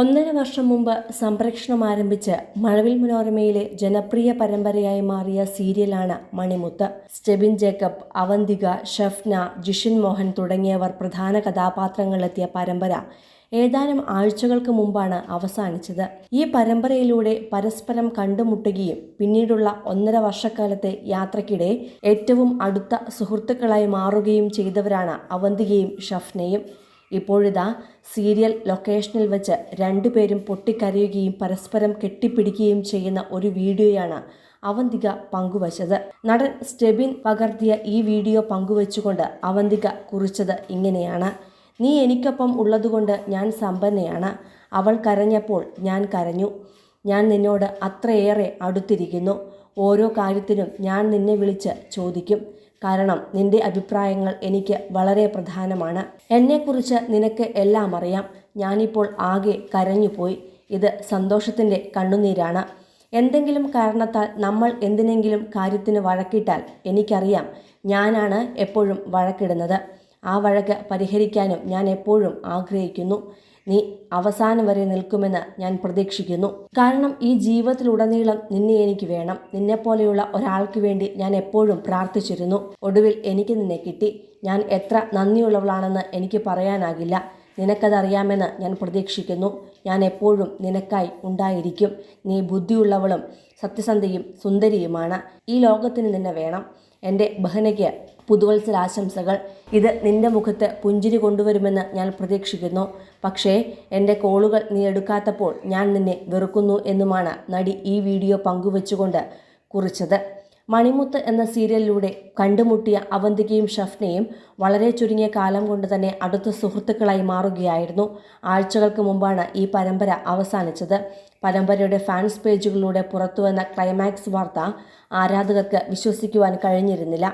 ഒന്നര വർഷം മുമ്പ് സംപ്രേഷണം ആരംഭിച്ച് മഴവിൽ മനോരമയിലെ ജനപ്രിയ പരമ്പരയായി മാറിയ സീരിയലാണ് മണിമുത്ത്. സ്റ്റെബിൻ ജേക്കബ് അവന്തിക ഷഫ്ന ജിഷിൻ മോഹൻ തുടങ്ങിയവർ പ്രധാന കഥാപാത്രങ്ങളിലെത്തിയ പരമ്പര. ഏതാനും ആഴ്ചകൾക്ക് മുമ്പാണ് അവസാനിച്ചത്. ഈ പരമ്പരയിലൂടെ പരസ്പരം കണ്ടുമുട്ടുകയും പിന്നീടുള്ള ഒന്നര വർഷക്കാലത്തെ യാത്രയ്ക്കിടെ ഏറ്റവും അടുത്ത സുഹൃത്തുക്കളായി മാറുകയും ചെയ്തവരാണ് അവന്തികയും ഷഫ്നയും. ഇപ്പോഴിതാ സീരിയൽ ലൊക്കേഷനിൽ വെച്ച് രണ്ടുപേരും പൊട്ടിക്കരയുകയും പരസ്പരം കെട്ടിപ്പിടിക്കുകയും ചെയ്യുന്ന ഒരു വീഡിയോയാണ് അവന്തിക പങ്കുവച്ചത്. നടൻ സ്റ്റെബിൻ പകർത്തിയ ഈ വീഡിയോ പങ്കുവച്ചുകൊണ്ട് അവന്തിക കുറിച്ചത് ഇങ്ങനെയാണ്. നീ എനിക്കൊപ്പം ഉള്ളതുകൊണ്ട് ഞാൻ സമ്പന്നയാണ്. അവൾ കരഞ്ഞപ്പോൾ ഞാൻ കരഞ്ഞു. ഞാൻ നിന്നോട് അത്രയേറെ അടുത്തിരിക്കുന്നു. ഓരോ കാര്യത്തിനും ഞാൻ നിന്നെ വിളിച്ച് ചോദിക്കും. കാരണം നിന്റെ അഭിപ്രായങ്ങൾ എനിക്ക് വളരെ പ്രധാനമാണ്. എന്നെക്കുറിച്ച് നിനക്ക് എല്ലാം അറിയാം. ഞാനിപ്പോൾ ആകെ കരഞ്ഞുപോയി. ഇത് സന്തോഷത്തിന്റെ കണ്ണുനീരാണ്. എന്തെങ്കിലും കാരണത്താൽ നമ്മൾ എന്തിനെങ്കിലും കാര്യത്തിന് വഴക്കിട്ടാൽ എനിക്കറിയാം. ഞാനാണ് എപ്പോഴും വഴക്കിടുന്നത്. ആ വഴക്ക് പരിഹരിക്കാനും ഞാൻ എപ്പോഴും ആഗ്രഹിക്കുന്നു. നീ അവസാനം വരെ നിൽക്കുമെന്ന് ഞാൻ പ്രതീക്ഷിക്കുന്നു. കാരണം ഈ ജീവിതത്തിലുടനീളം നിന്നെ എനിക്ക് വേണം. നിന്നെപ്പോലെയുള്ള ഒരാൾക്ക് വേണ്ടി ഞാൻ എപ്പോഴും പ്രാർത്ഥിച്ചിരുന്നു. ഒടുവിൽ എനിക്ക് നിന്നെ കിട്ടി. ഞാൻ എത്ര നന്ദിയുള്ളവളാണെന്ന് എനിക്ക് പറയാനാകില്ല. നിനക്കതറിയാമെന്ന് ഞാൻ പ്രതീക്ഷിക്കുന്നു. ഞാൻ എപ്പോഴും നിനക്കായി ഉണ്ടായിരിക്കും. നീ ബുദ്ധിയുള്ളവളും സത്യസന്ധയും സുന്ദരിയുമാണ്. ഈ ലോകത്തിന് നിന്നെ വേണം. എന്റെ ബഹനയ്ക്ക് പുതുവത്സരാശംസകൾ. ഇത് നിന്റെ മുഖത്ത് പുഞ്ചിരി കൊണ്ടുവരുമെന്ന് ഞാൻ പ്രതീക്ഷിക്കുന്നു. പക്ഷേ എന്റെ കോളുകൾ നീ എടുക്കാത്തപ്പോൾ ഞാൻ നിന്നെ വെറുക്കുന്നു എന്നുമാണ് നടി ഈ വീഡിയോ പങ്കുവച്ചുകൊണ്ട് കുറിച്ചത്. മണിമുത്ത് എന്ന സീരിയലിലൂടെ കണ്ടുമുട്ടിയ അവന്തികയും ഷഫ്നയും വളരെ ചുരുങ്ങിയ കാലം കൊണ്ട് തന്നെ അടുത്ത സുഹൃത്തുക്കളായി മാറുകയായിരുന്നു. ആഴ്ചകൾക്ക് മുമ്പാണ് ഈ പരമ്പര അവസാനിച്ചത്. പരമ്പരയുടെ ഫാൻസ് പേജുകളിലൂടെ പുറത്തുവന്ന ക്ലൈമാക്സ് വാർത്ത ആരാധകർക്ക് വിശ്വസിക്കുവാൻ കഴിഞ്ഞിരുന്നില്ല.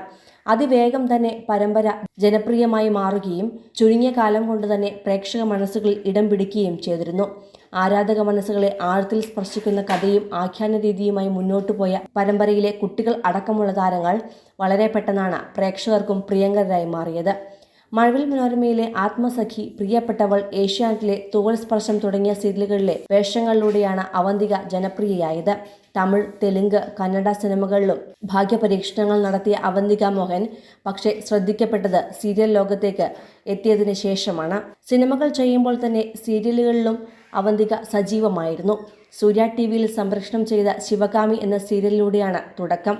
അതിവേഗം തന്നെ പരമ്പര ജനപ്രിയമായി മാറുകയും ചുരുങ്ങിയ കാലം കൊണ്ട് തന്നെ പ്രേക്ഷക മനസ്സുകളിൽ ഇടം പിടിക്കുകയും ചെയ്തിരുന്നു. ആരാധക മനസ്സുകളെ ആഴത്തിൽ സ്പർശിക്കുന്ന കഥയും ആഖ്യാന രീതിയുമായി മുന്നോട്ടു പോയ പരമ്പരയിലെ കുട്ടികൾ അടക്കമുള്ള താരങ്ങൾ വളരെ പെട്ടെന്നാണ് പ്രേക്ഷകർക്കും പ്രിയങ്കരായി മാറിയത്. മഴവിൽ മനോരമയിലെ ആത്മസഖി പ്രിയപ്പെട്ടവൾ ഏഷ്യാനെറ്റിലെ തോൽ സ്പർശം തുടങ്ങിയ സീരിയലുകളിലെ വേഷങ്ങളിലൂടെയാണ് അവന്തിക ജനപ്രിയയായത്. തമിഴ് തെലുങ്ക് കന്നഡ സിനിമകളിലും ഭാഗ്യപരീക്ഷണങ്ങൾ നടത്തിയ അവന്തിക മോഹൻ പക്ഷേ ശ്രദ്ധിക്കപ്പെട്ടത് സീരിയൽ ലോകത്തേക്ക് എത്തിയതിനു ശേഷമാണ്. സിനിമകൾ ചെയ്യുമ്പോൾ തന്നെ സീരിയലുകളിലും അവന്തിക സജീവമായിരുന്നു. സൂര്യ ടി വിയിൽ സംപ്രേഷണം ചെയ്ത ശിവകാമി എന്ന സീരിയലിലൂടെയാണ് തുടക്കം.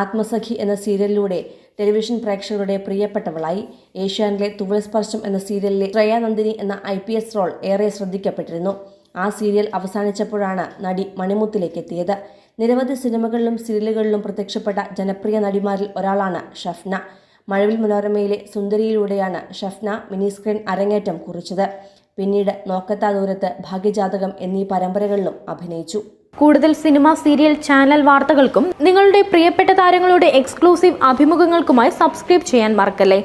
ആത്മസഖി എന്ന സീരിയലിലൂടെ ടെലിവിഷൻ പ്രേക്ഷകരുടെ പ്രിയപ്പെട്ടവളായി. ഏഷ്യാനിലെ തുവൽ സ്പർശം എന്ന സീരിയലിലെ ശ്രേയാനന്ദിനി എന്ന ഐ പി എസ് റോൾ ഏറെ ശ്രദ്ധിക്കപ്പെട്ടിരുന്നു. ആ സീരിയൽ അവസാനിച്ചപ്പോഴാണ് നടി മണിമുത്തിലേക്ക് എത്തിയത് നിരവധി സിനിമകളിലും സീരിയലുകളിലും പ്രത്യക്ഷപ്പെട്ട ജനപ്രിയ നടിമാരിൽ ഒരാളാണ് ഷഫ്ന. മഴവിൽ മനോരമയിലെ സുന്ദരിയിലൂടെയാണ് ഷഫ്ന മിനി സ്ക്രീൻ അരങ്ങേറ്റം കുറിച്ചത്. പിന്നീട് നോക്കത്താ ദൂരത്ത് ഭാഗ്യജാതകം എന്നീ പരമ്പരകളിലും അഭിനയിച്ചു. കൂടുതൽ സിനിമ സീരിയൽ ചാനൽ വാർത്തകൾക്കും നിങ്ങളുടെ പ്രിയപ്പെട്ട താരങ്ങളുടെ എക്സ്ക്ലൂസീവ് അഭിമുഖങ്ങൾക്കുമായി സബ്സ്ക്രൈബ് ചെയ്യാൻ മറക്കല്ലേ?